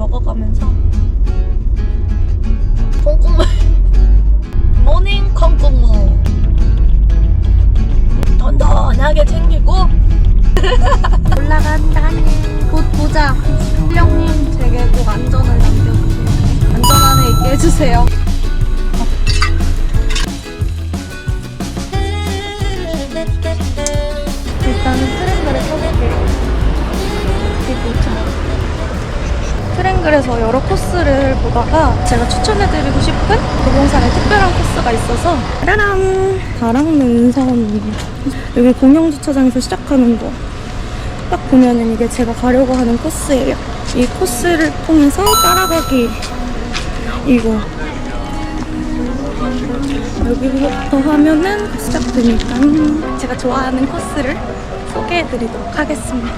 먹어가면서. 콩국물. 모닝 콩국물. 던던하게 챙기고. 올라간다네. 곧 보자. 실령님 제게 꼭 안전을 남겨주세요. 안전 안에 있게 해주세요 트랭글에서 여러 코스를 보다가 제가 추천해드리고 싶은 도봉산에 특별한 코스가 있어서 짜란! 다랑능선 여기 공영주차장에서 시작하는 거. 딱 보면은 이게 제가 가려고 하는 코스예요. 이 코스를 통해서 따라가기. 이거. 여기부터 하면은 시작되니까 제가 좋아하는 코스를 소개해드리도록 하겠습니다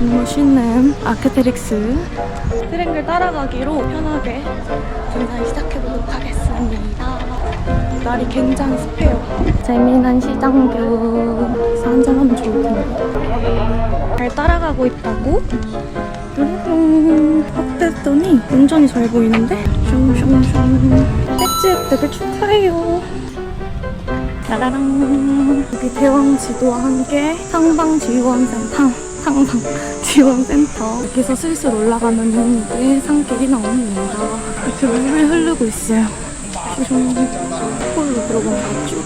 멋있는 아크테릭스 트랭글 따라가기로 편하게 등산 시작해보도록 하겠습니다. 날이 굉장히 습해요. 재미난 시장 뷰. 그래서 한잔하면 좋을 텐데. 잘 따라가고 있다고? 뚜루룽 확 됐더니 운전이 잘 보이는데? 슝슝슝. 배지 혜택을 축하해요. 짜라랑. 여기 대왕 지도와 함께 상방 지원센터 상방 지원센터. 여기서 슬슬 올라가면 이게 산길이 나옵니다. 이렇게 물이 흐르고 있어요. 슈슝 홀로 들어간 것 같죠?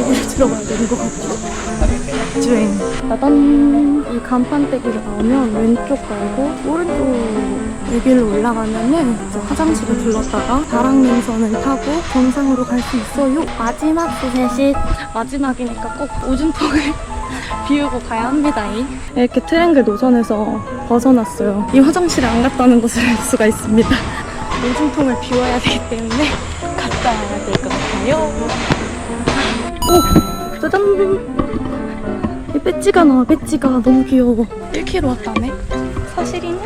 여기로 들어가야 되는 것 같죠? 주행. 따단! 이 간판대기로 나오면 왼쪽 말고 오른쪽 여기로 올라가면은 이제 화장실을 들렀다가 다랑능선을 타고 정상으로 갈 수 있어요. 마지막 스셋이 마지막이니까 꼭 오줌통을 비우고 가야 합니다 이렇게 트랭글 노선에서 벗어났어요. 이 화장실에 안 갔다는 것을 알 수가 있습니다. 오줌통을 비워야 되기 때문에 갔다 와야 될 것 같아요. 오! 짜잔! 이 배지가 나와 배지가. 너무 귀여워. 1kg 왔다네. 사실이는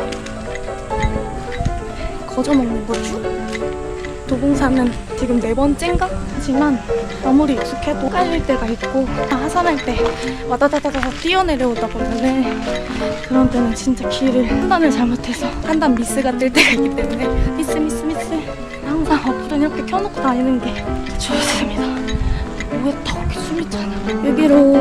거저 먹는 거죠? 도봉산은 지금 네 번째인가? 하지만 아무리 익숙해도 깔릴 때가 있고 하산할 때 와다다다다 뛰어내려오다 보면은 그런 때는 진짜 길을 판단을 잘못해서 판단 미스가 뜰 때가 있기 때문에 미스 미스 미스 항상 어플은 이렇게 켜놓고 다니는 게 좋습니다 차냐 여기로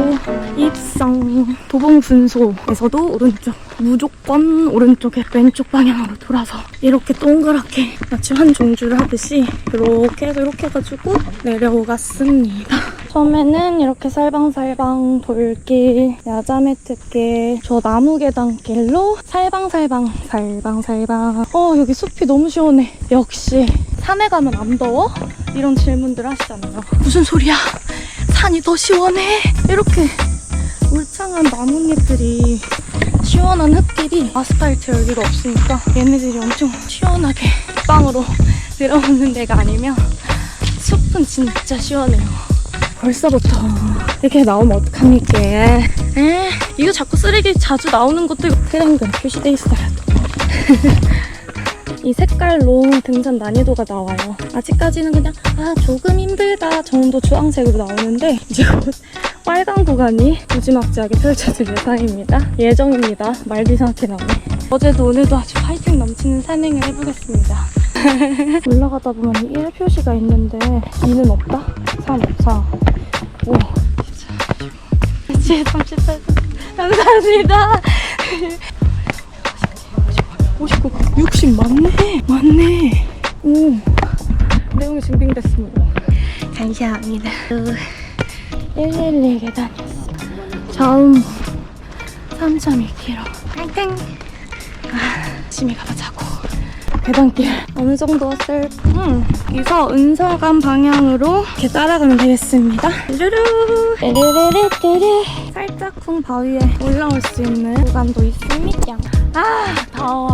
입성 도봉분소에서도 오른쪽 무조건 오른쪽에 왼쪽 방향으로 돌아서 이렇게 동그랗게 마치 한 종주를 하듯이 이렇게 이렇게 해가지고 내려갔습니다. 처음에는 이렇게 살방살방 돌길 야자매트길 저 나무 계단길로 살방살방 살방살방. 어 여기 숲이 너무 시원해. 역시 산에 가면 안 더워? 이런 질문들 하시잖아요. 무슨 소리야 산이 더 시원해. 이렇게 울창한 나뭇잎들이 시원한 흙길이 아스팔트 여기가 없으니까 얘네들이 엄청 시원하게 빵으로 들어오는 데가 아니면 숲은 진짜 시원해요. 벌써부터 이렇게 나오면 어떡합니까? 에? 이거 자꾸 쓰레기 자주 나오는 것도 트랭글 표시돼 있어요 이 색깔로 등산 난이도가 나와요. 아직까지는 그냥 아 조금 힘들다 정도 주황색으로 나오는데 이제 곧 빨간 구간이 무지막지하게 펼쳐질 예상입니다. 예정입니다. 말도 이상하게 나오네. 어제도 오늘도 아주 파이팅 넘치는 산행을 해보겠습니다. 올라가다 보면 1 표시가 있는데 2는 없다? 3, 4, 5, 14, 38. 감사합니다. 59, 60 맞네. 맞네. 오. 내용이 증빙됐습니다. 감사합니다. 111 계단이었어. 처음 3.2km. 파이팅! 아, 열심히 가보자고. 계단길 어느 정도 왔을 음, 여기서 은서간 방향으로 이렇게 따라가면 되겠습니다. 르르 르르르르르 살짝 쿵 바위에 올라올 수 있는 구간도 있습니다. 아 더워.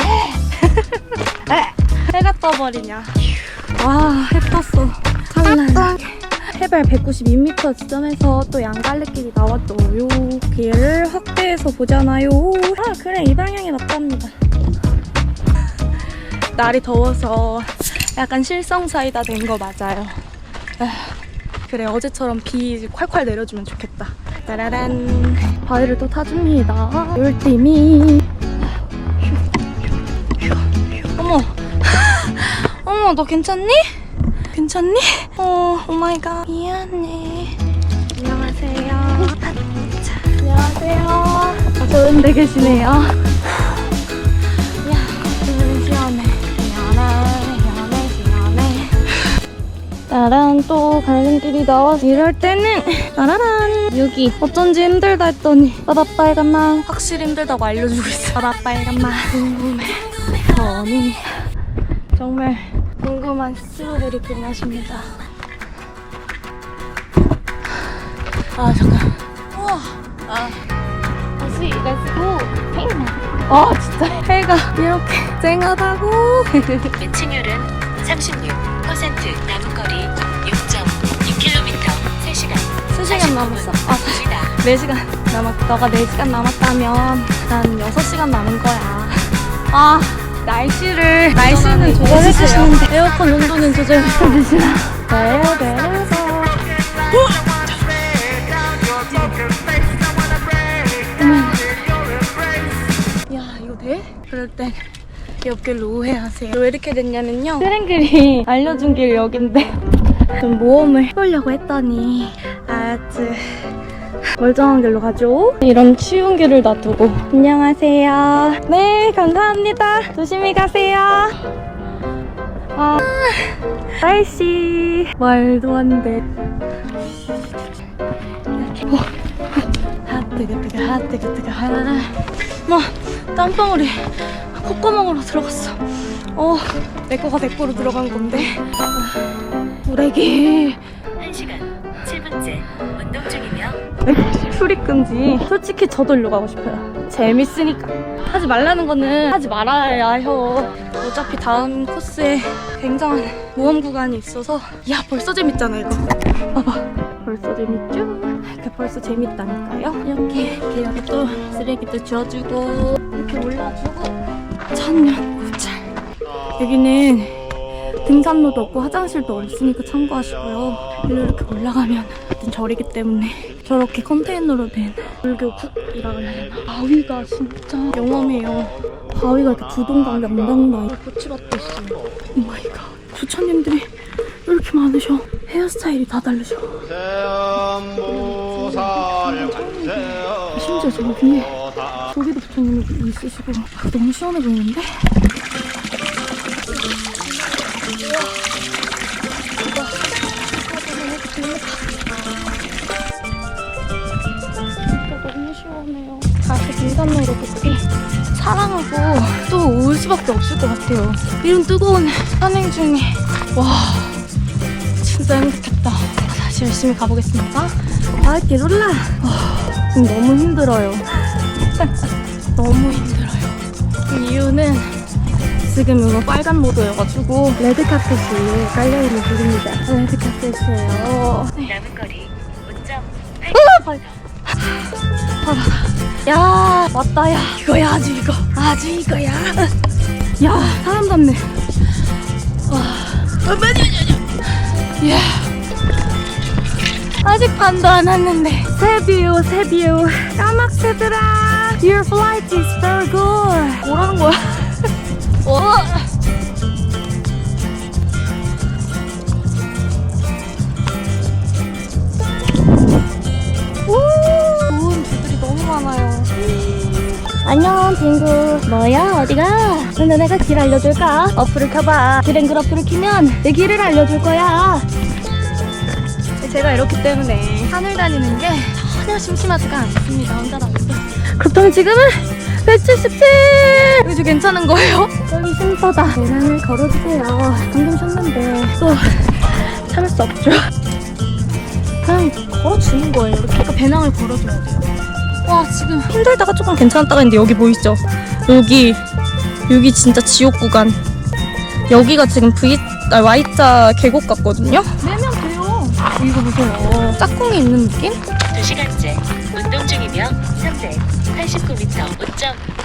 에. 에. 해가 떠버리냐. 와, 해 떴어. 찬란. 해발 192m 지점에서 또 양갈래길이 나왔죠. 요 길을 확대해서 보잖아요. 아, 그래. 이 방향이 맞답니다. 날이 더워서 약간 실성사이다 된 거 맞아요. 아, 그래, 어제처럼 비 콸콸 내려주면 좋겠다. 따라란. 바위를 또 타줍니다. 열띠미. 어머. 어머, 너 괜찮니? 괜찮니? 어, 오 마이 갓. 미안해. 안녕하세요. 아, 안녕하세요. 아, 좋은 데 계시네요. 나랑 또 가는 길이 나와서 이럴 때는 따라란. 여기 어쩐지 힘들다 했더니 바다빨간 맛 확실히 힘들다고 알려주고 있어 바다빨간 맛 궁금해. 언니 정말 궁금한 스트로베리 그 맛입니다. 아 잠깐. 우와. 아. 다시 렛츠고 아 진짜. 해가 이렇게 쨍하다고. 매칭율은 36%, 남은 거리 6.6km, 3시간. 3시간 남았어 아다 4시간 남았, 너가 4시간 남았다면 난 6시간 남은 거야. 아, 날씨를, 날씨는 조절해 주시는데 에어컨 온도는 조절해 주시나? 네, 내려서. 야, 이거 돼? 그럴 땐 옆길로 오해하세요. 왜 이렇게 됐냐면요. 트랭글이 알려준 길이 여긴데 좀 모험을 해보려고 했더니 아주 멀쩡한 길로 가죠. 이런 치운 길을 놔두고. 안녕하세요. 네, 감사합니다. 조심히 가세요. 아, 날씨. 말도 안 돼. 이렇게. 어, 핫, 뜨거, 뜨거, 핫, 뜨거, 뜨거, 핫. 뭐, 땀방울이 콧구멍으로 들어갔어. 어, 내 거가 100% 들어간 건데. 아, 우레기. 1시간 7분째 운동 중이며 출입 금지. 솔직히 저도 일로 가고 싶어요. 재밌으니까. 하지 말라는 거는 하지 말아야 해요. 어차피 다음 코스에 굉장한 모험 구간이 있어서 야 벌써 재밌잖아 이거. 봐봐. 벌써 재밌죠? 이렇게 벌써 재밌다니까요. 이렇게 이렇게 또 쓰레기도 주워주고 이렇게 올라주고 천년 고찰. 여기는 등산로도 없고 화장실도 없으니까 참고하시고요. 일로 이렇게 올라가면 같은 절이기 때문에 저렇게 컨테이너로 된 불교국이라 해야 되나? 바위가 진짜 영험해요. 바위가 이렇게 두동강 명당나 고치밭도 있어요. 오마이갓. 부처님들이 왜 이렇게 많으셔? 헤어스타일이 다 다르셔. 심지어 저 위에 저기도 부처님이 있으시고 아, 너무 시원해 보이는데? 진짜 너무 시원해요. 다시 등산로로 걷기 사랑하고 또 올 수밖에 없을 것 같아요. 이런 뜨거운 산행 중에 와 진짜 행복했다. 다시 열심히 가보겠습니다. 밝게 놀라. 와, 지금 너무 힘들어요. 너무 힘들어요. 그 이유는 지금 이거 빨간 모드여가지고 레드 카펫이 깔려있는 길입니다. 레드 카펫이에요. 남은 거리 5.8km. 야 맞다 야. 이거야 아주 이거. 아주 이거야. 야 사람답네. 와. 야. 아직 반도 안 왔는데. 새뷰 새뷰 까막새들아 Your flight is very good. 뭐라는 거야? 어. 오 좋은 뷰들이 너무 많아요. 안녕 친구. 뭐야 어디가? 근데 내가 길 알려줄까? 어플을 켜봐. 드랭글 어플을 키면 내 길을 알려줄 거야. 제가 이렇기 때문에 산을 다니는 게 전혀 심심하지가 않습니다. 혼자 다니도 그렇다면 지금은 177 여기 괜찮은 거예요? 여기 심서다. 배낭을 걸어주세요. 방금 쉬었는데 또 참을 수 없죠. 그냥 걸어주는 거예요. 이렇게. 그러니까 배낭을 걸어줘야 돼요. 와 지금 힘들다가 조금 괜찮았다가 했는데 여기 보이시죠? 여기 여기 진짜 지옥 구간. 여기가 지금 V 아, Y자 계곡 같거든요? 내면 돼요. 이거 보세요. 짝꿍이 있는 느낌? 2시간째 운동 중이며 389m,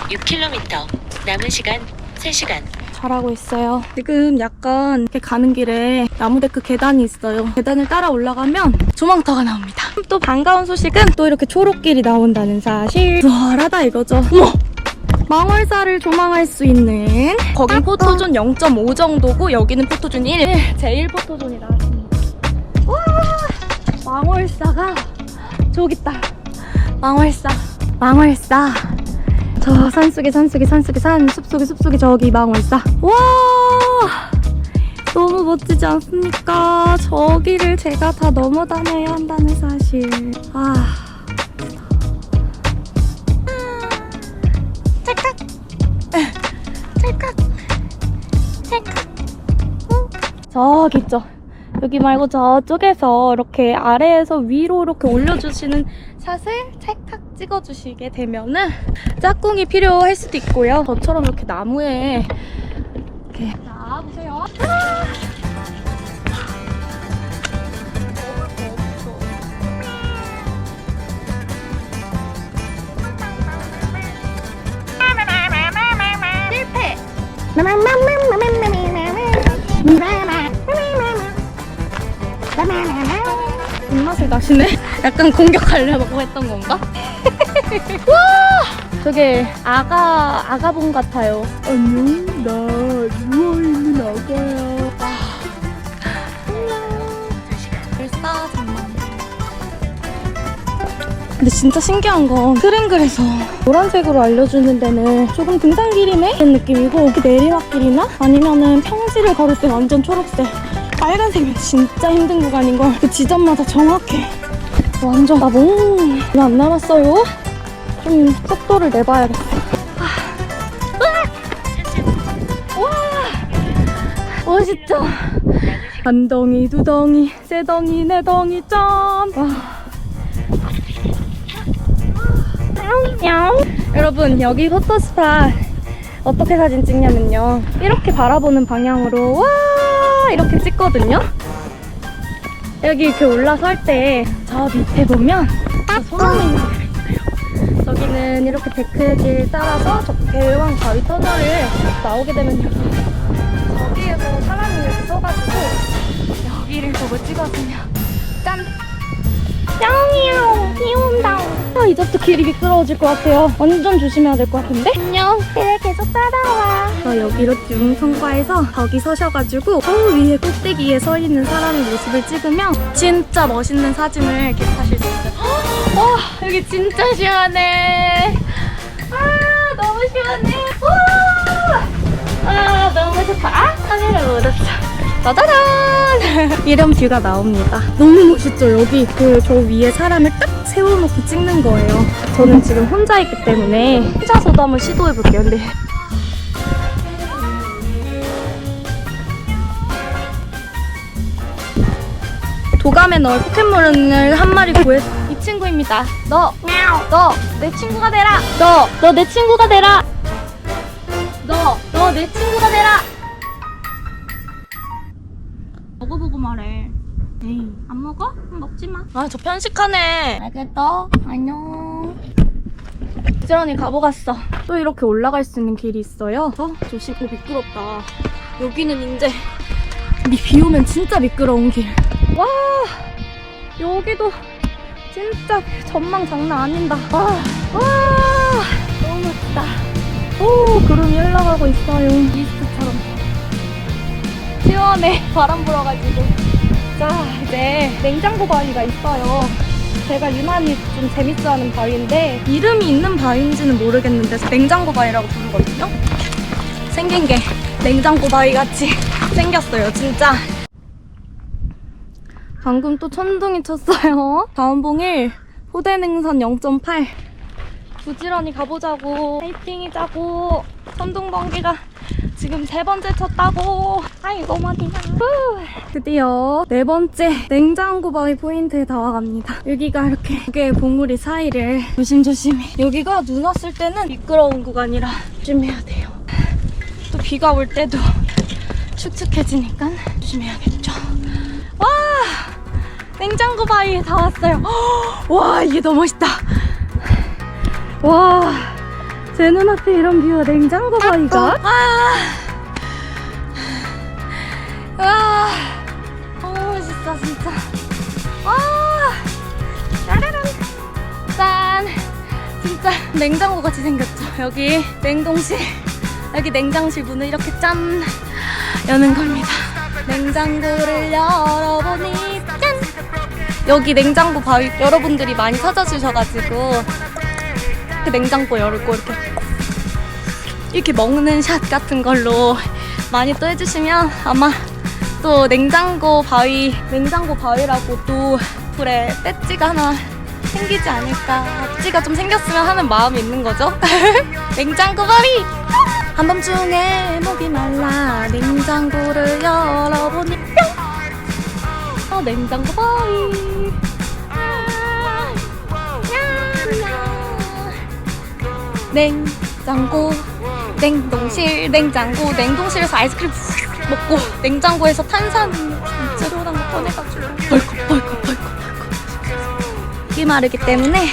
5.6km. 남은 시간 3시간. 잘하고 있어요. 지금 약간 이렇게 가는 길에 나무데크 계단이 있어요. 계단을 따라 올라가면 조망터가 나옵니다. 또 반가운 소식은 또 이렇게 초록길이 나온다는 사실. 수월하다 이거죠. 어머! 망월사를 조망할 수 있는 거긴 포토존 0.5 정도고 여기는 포토존 1 제1 포토존이 나왔습니다 와 망월사가 저기 있다 망월사 망월사 저 산속에 산속에 산속에 산 숲속에 숲속에 저기 망월사 와 너무 멋지지 않습니까? 저기를 제가 다 넘어 다녀야 한다는 사실. 아. 찰칵. 찰칵. 찰칵. 저기 있죠. 여기 말고 저쪽에서 이렇게 아래에서 위로 이렇게 올려주시는 샷을 찰칵 찍어주시게 되면은 짝꿍이 필요할 수도 있고요. 저처럼 이렇게 나무에 이렇게 자 보세요. 실패. 입맛을 나시네. 약간 공격하려고 했던 건가? 와! 저게 아가 아가봉 같아요. 안녕, 나 누워 있는 아가야. 안녕. 불사 정말. 근데 진짜 신기한 건 트랭글에서 노란색으로 알려주는 데는 조금 등산길이네? 이런 느낌이고 여기 내리막길이나 아니면은 평지를 걸을 때 완전 초록색 빨간색이면 진짜 힘든 구간인 걸그 지점마다 정확해 완전 나 너무 얼마 안 남았어요 좀 속도를 내봐야겠어. 아. 와! 멋있죠? 한 덩이 두 덩이 세 덩이 네 덩이 점와. 여러분 여기 포토스팟 어떻게 사진 찍냐면요. 이렇게 바라보는 방향으로 와! 이렇게 찍거든요. 여기 이렇게 올라설 때 저 밑에 보면 저 소나무 저기는 이렇게 데크길 따라서 저 대왕 바위 터널을 나오게 되면 여기 저기에서 사람이 서가지고 여기를 보고 찍어주면 짠 짱이요 비온다. 아 이제부터 길이 미끄러워질 것 같아요. 완전 조심해야 될 것 같은데? 안녕. 그래 계속 따라와. 저 여기로 쭉 통과해서 거기 서셔가지고 저 위에 꼭대기에 서 있는 사람의 모습을 찍으면 진짜 멋있는 사진을 기록하실 수 있어요. 와 여기 진짜 시원해. 아 너무 시원해. 와! 아 너무 좋다. 아 카메라 묻었어 짜자잔! 이런 뷰가 나옵니다. 너무 멋있죠? 여기 그 저 위에 사람을 딱 세워놓고 찍는 거예요. 저는 지금 혼자 있기 때문에 혼자서도 한번 시도해볼게요. 근데 도감에 넣을 포켓몬을 한 마리 구해 이 친구입니다. 너, 너, 내 친구가 되라. 너, 너 내 친구가 되라. 너, 너 내 친구가 되라. 말해. 에이, 안 먹어? 먹지 마. 아, 저 편식하네. 알겠어. 안녕. 부지런히 가보 갔어. 또 이렇게 올라갈 수 있는 길이 있어요. 어, 조심. 오, 미끄럽다. 여기는 이제 미- 비 오면 진짜 미끄러운 길. 와, 여기도 진짜 전망 장난 아닌다. 와, 와, 너무 멋지다. 오, 구름이 흘러가고 있어요. 시원해. 바람 불어가지고. 자 이제 냉장고 바위가 있어요. 제가 유난히 좀 재밌어하는 바위인데 이름이 있는 바위인지는 모르겠는데 냉장고 바위라고 부르거든요. 생긴 게 냉장고 바위 같이 생겼어요 진짜. 방금 또 천둥이 쳤어요. 다운봉 1 호대능선 0.8 부지런히 가보자고. 파이팅이자고. 천둥 번개가 지금 세 번째 쳤다고. 아이고 머리나 후. 드디어 네 번째 냉장고 바위 포인트에 다와갑니다. 여기가 이렇게 두 개의 봉우리 사이를 조심조심히. 여기가 눈 왔을 때는 미끄러운 구간이라 조심해야 돼요. 또 비가 올 때도 축축해지니까 조심해야겠죠. 와! 냉장고 바위에 다 왔어요. 와 이게 너무 멋있다. 와, 제 눈앞에 이런 뷰와 냉장고 바위가. 아, 와, 너무 멋있어, 진짜. 와, 짜라란. 짠. 진짜 냉장고 같이 생겼죠. 여기 냉동실, 여기 냉장실 문을 이렇게 짠 여는 겁니다. 냉장고를 열어보니 짠! 여기 냉장고 바위 여러분들이 많이 찾아주셔가지고 그 냉장고 열고 이렇게 이렇게 먹는 샷 같은 걸로 많이 또 해주시면 아마 또 냉장고 바위 냉장고 바위라고 또 불에 배지가 하나 생기지 않을까. 배지가 좀 생겼으면 하는 마음이 있는 거죠? 냉장고 바위! 한밤중에 목이 말라. 냉장고를 열어보니. 뿅 어, 냉장고 바위. 아. 냉장고 냉동실 냉장고 냉동실에서 아이스크림 푹 먹고 냉장고에서 탄산 재료랑 거 꺼내가지고. 벌컥 벌컥 벌컥 벌컥. 이 마르기 때문에.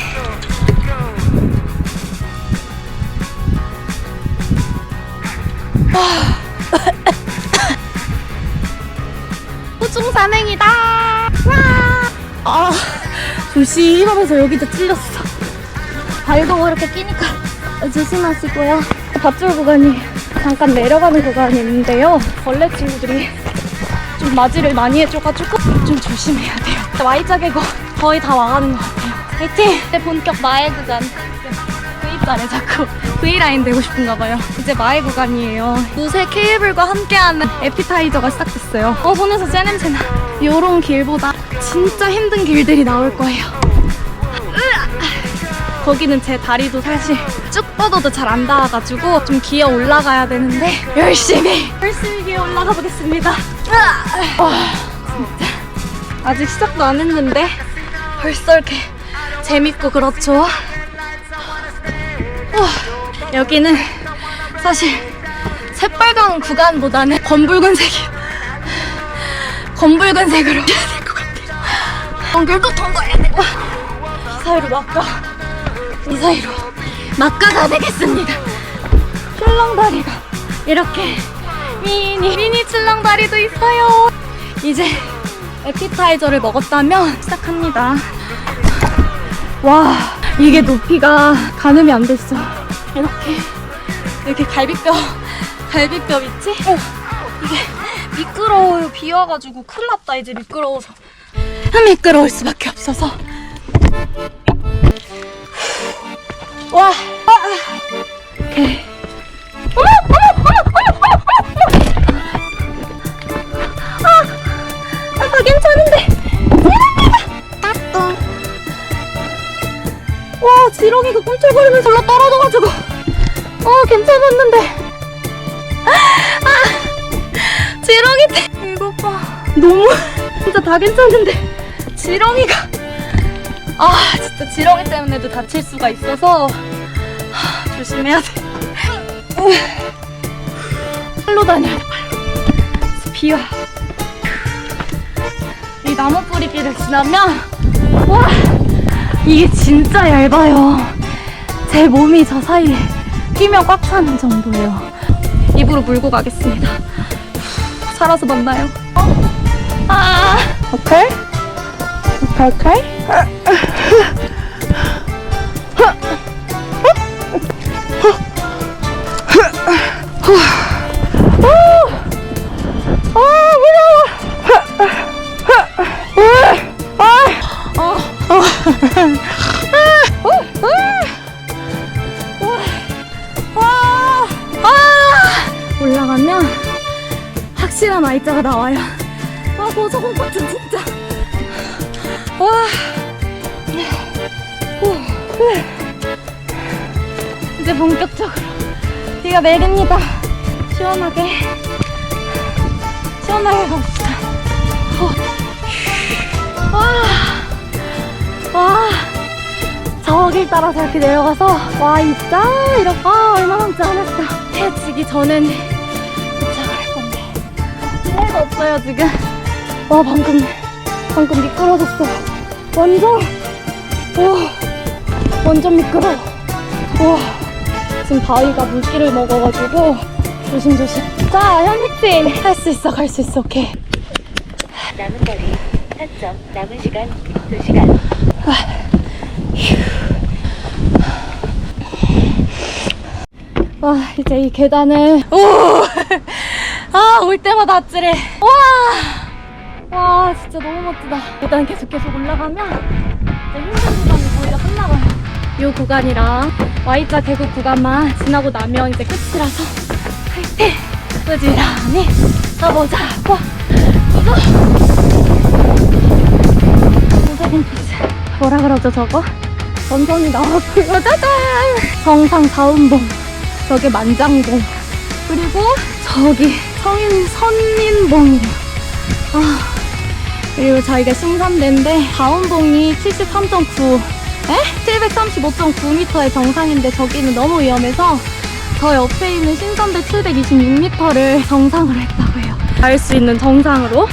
후중 산행이다. 와! 아 조심하면서 여기도 찔렸어. 발도 이렇게 끼니까 조심하시고요. 밧줄 구간이 잠깐 내려가는 구간이 있는데요. 벌레 친구들이 좀 맞이를 많이 해줘가지고 좀 조심해야 돼요. Y자 개고 거의 다 와가는 것 같아요. 화이팅! 이제 본격 마의 구간. V자네 자꾸 V라인 되고 싶은가 봐요. 이제 마의 구간이에요. 요새 케이블과 함께하는 에피타이저가 시작됐어요. 어 손에서 쇠 냄새나. 요런 길보다 진짜 힘든 길들이 나올 거예요. 거기는 제 다리도 사실 쭉 뻗어도 잘 안 닿아가지고 좀 기어 올라가야 되는데 열심히 열심히 기어 올라가 보겠습니다. 와, 진짜 아직 시작도 안 했는데 벌써 이렇게 재밌고 그렇죠. 와, 여기는 사실 새빨간 구간보다는 검붉은색이 검붉은색으로 해야 될 것 같아요. 연결도 통과해야 되고 이 사이로 막가. 이 사이로 막가가 되겠습니다. 출렁다리가 이렇게 미니 미니 출렁다리도 있어요. 이제 에피타이저를 먹었다면 시작합니다. 와 이게 높이가 가늠이 안 됐어. 이렇게 이렇게 갈비뼈 갈비뼈 있지? 어, 이게 미끄러워요. 비 와가지고 큰일 났다 이제 미끄러워서 미끄러울 수밖에 없어서 와. 아, 아. 오케이. 어머, 어머, 어머, 어머, 어머, 어머. 아, 아, 다 괜찮은데. 와, 지렁이가 꿈틀거리면서 올라 떨어져가지고. 어, 괜찮았는데. 아, 지렁이 때. 이거 봐. 너무, 진짜 다 괜찮은데. 지렁이가. 아 진짜 지렁이 때문에도 다칠 수가 있어서 하, 조심해야 돼. 팔로 다녀야 돼 팔로. 비와. 이 나무 뿌리길을 지나면 와 이게 진짜 얇아요. 제 몸이 저 사이에 끼면 꽉 차는 정도예요. 입으로 물고 가겠습니다. 살아서 만나요. 아 오케이 오케이 오케이. 따라서 이렇게 내려가서 와 있자 이렇게 아 얼마 남지 않았어 해 지기 전엔 도착을 할 건데. 해가 없어요 지금. 와 방금 방금 미끄러졌어. 완전 와 완전 미끄러 와 지금 바위가 물기를 먹어가지고 조심조심. 자 현미씨! 할수 있어 갈 수 있어 오케이. 남은 거리 4점 남은 시간 2시간 와 이제 이 계단을. 오아올 때마다 아찔해. 와! 와 진짜 너무 멋지다. 일단 계속 계속 올라가면 이제 힘든 구간이 거의 다 끝나가요. 이 구간이랑 Y자 계곡 구간만 지나고 나면 이제 끝이라서 화이팅! 부지런히 가보자고 이거! 무조건 피지 뭐라 그러죠 저거? 전선이 나왔고요 짜잔 정상 자운봉 저기 만장봉 그리고 저기 성인 선인봉이래요. 아 그리고 저희가 신선대인데 자운봉이 73.9 에? 735.9m의 정상인데 저기는 너무 위험해서 저 옆에 있는 신선대 726m를 정상으로 했다고 해요. 갈 수 있는 정상으로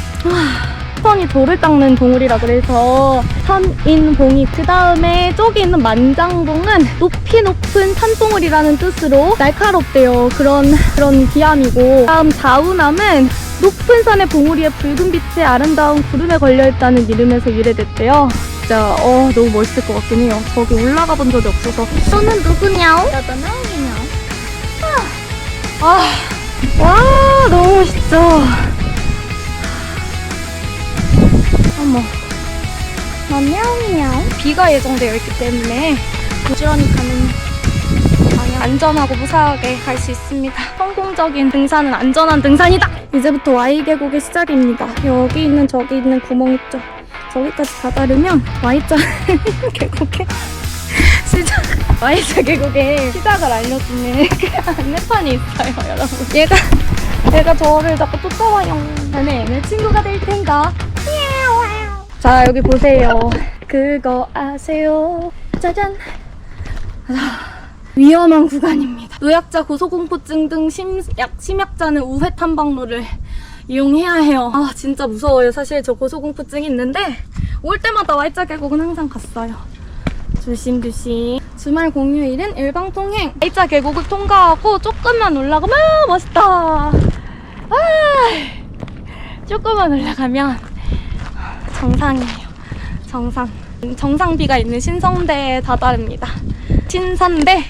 선이 돌을 닦는 봉우리라 그래서 선인봉이 그 다음에 저기 있는 만장봉은 높이 높은 산봉우리라는 뜻으로 날카롭대요. 그런 그런 기함이고. 다음 자우남은 높은 산의 봉우리에 붉은 빛의 아름다운 구름에 걸려있다는 이름에서 유래됐대요. 진짜 어 너무 멋있을 것 같긴 해요. 저기 올라가 본 적이 없어서. 너는 누구냐오? 나도 나옹이냐? 아, 와 너무 멋있죠 맘냐옹냐옹. 비가 예정되어 있기 때문에 부지런히 가는 방향 안전하고 무사하게 갈 수 있습니다. 성공적인 등산은 안전한 등산이다! 이제부터 Y 계곡의 시작입니다. 여기 있는 저기 있는 구멍 있죠? 저기까지 다다르면 Y자 계곡에 시작 Y자 계곡의 시작을 알려주는 그 안내판이 있어요, 여러분. 얘가 얘가 저를 자꾸 쫓아와요. 나는 내 친구가 될 텐가. 자 여기 보세요. 그거 아세요? 짜잔. 자, 위험한 구간입니다. 노약자 고소공포증 등 심약, 심약자는 우회 탐방로를 이용해야 해요. 아 진짜 무서워요. 사실 저 고소공포증이 있는데 올 때마다 Y자 계곡은 항상 갔어요. 조심조심. 주말 공휴일은 일방통행. Y자 계곡을 통과하고 조금만 올라가면 아, 멋있다. 아, 조금만 올라가면 정상이에요. 정상. 정상비가 있는 신성대에 다다릅니다. 신산대.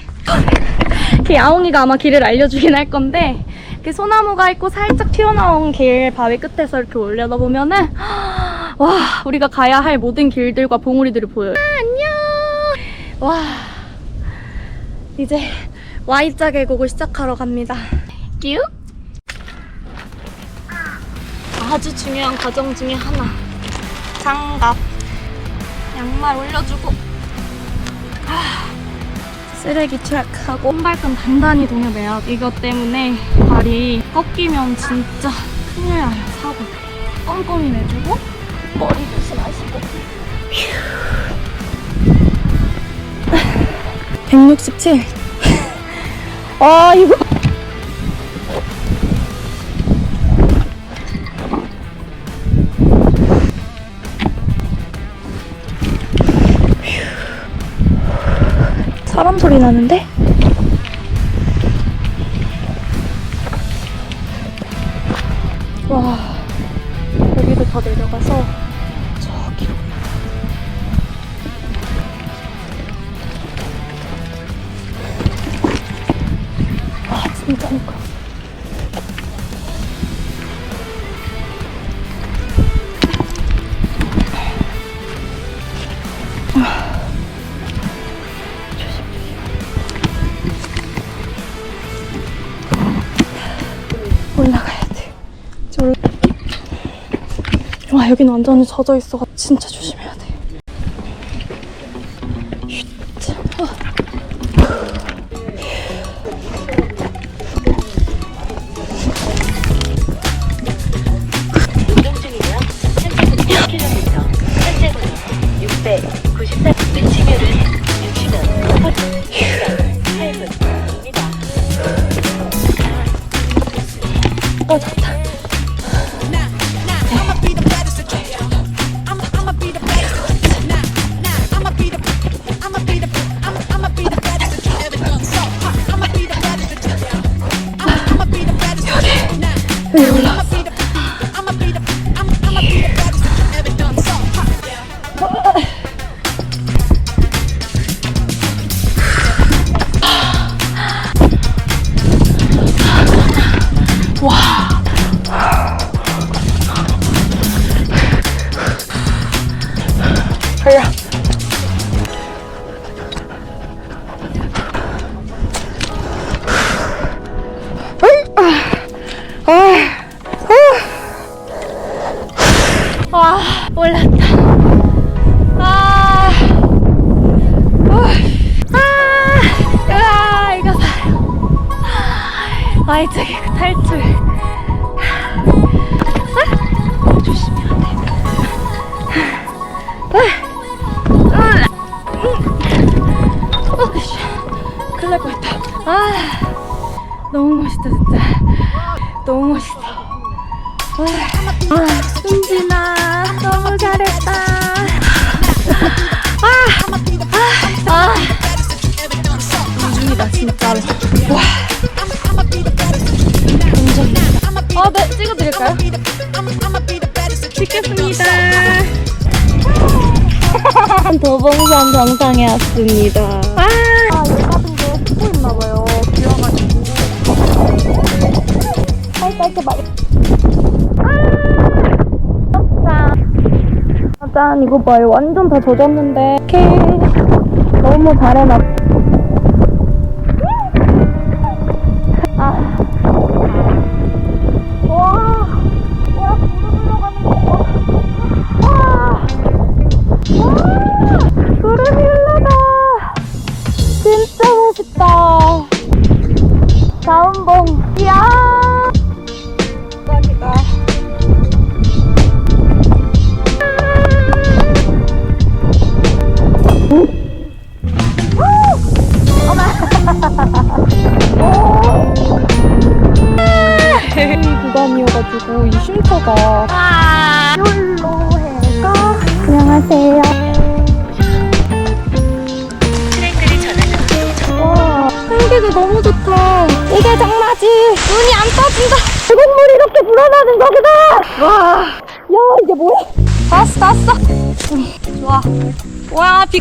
그 야옹이가 아마 길을 알려주긴 할 건데 그 소나무가 있고 살짝 튀어나온 길 바위 끝에서 이렇게 올려다 보면은 와 우리가 가야 할 모든 길들과 봉우리들이 보여요. 아, 안녕. 와 이제 Y자 계곡을 시작하러 갑니다. 뀨. 아주 중요한 과정 중에 하나. 장갑 양말 올려주고. 하, 쓰레기 트랙하고. 손발끈 단단히 동여매야 이것 때문에 발이 꺾이면 진짜 큰일 나요 사고. 꼼꼼히 매주고 머리 조심하시고. 167 아 이거 나는데? 와 여기는 완전히 젖어 있어. 진짜 조심해야 돼. 와. 어, 네, 찍어드릴까요? 찍겠습니다. 도봉산 정상에 왔습니다. 아, 열 받은 게 쓰고 있나봐요. 이렇게 막. 아, 짠, 이거 봐요. 완전 다 젖었는데. 오케이. 너무. 아.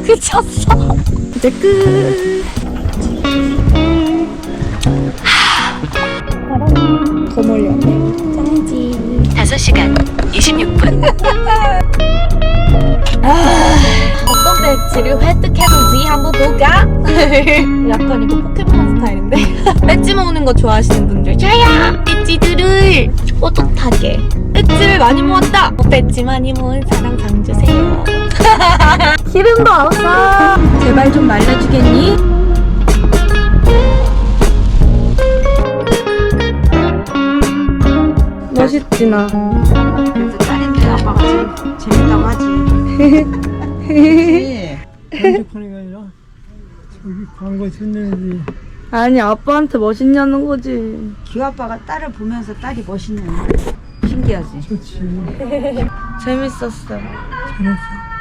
그쳤어. 이제 끝. 바람 더 멀리 왔네. 짱이지. 5시간 26분. 어떤 배지를 획득해놓은지 한번 볼까? 약간 이거 포켓몬 스타일인데? 배지 모으는 거 좋아하시는 분들 저야! 배지들을 뽀듯하게 배지를 많이 모았다! 배지 많이 모은 사람 상 주세요 기름도 없어 제발 좀 말려주겠니? 멋있지 나 그래서 딸인데 아빠가 제일 재밌다고 하지. 아니라 저기 광고 듣는지 아니 아빠한테 멋있냐는 거지 기호 아빠가 딸을 보면서 딸이 멋있는. 신기하지. 좋지 재밌었어 잘했어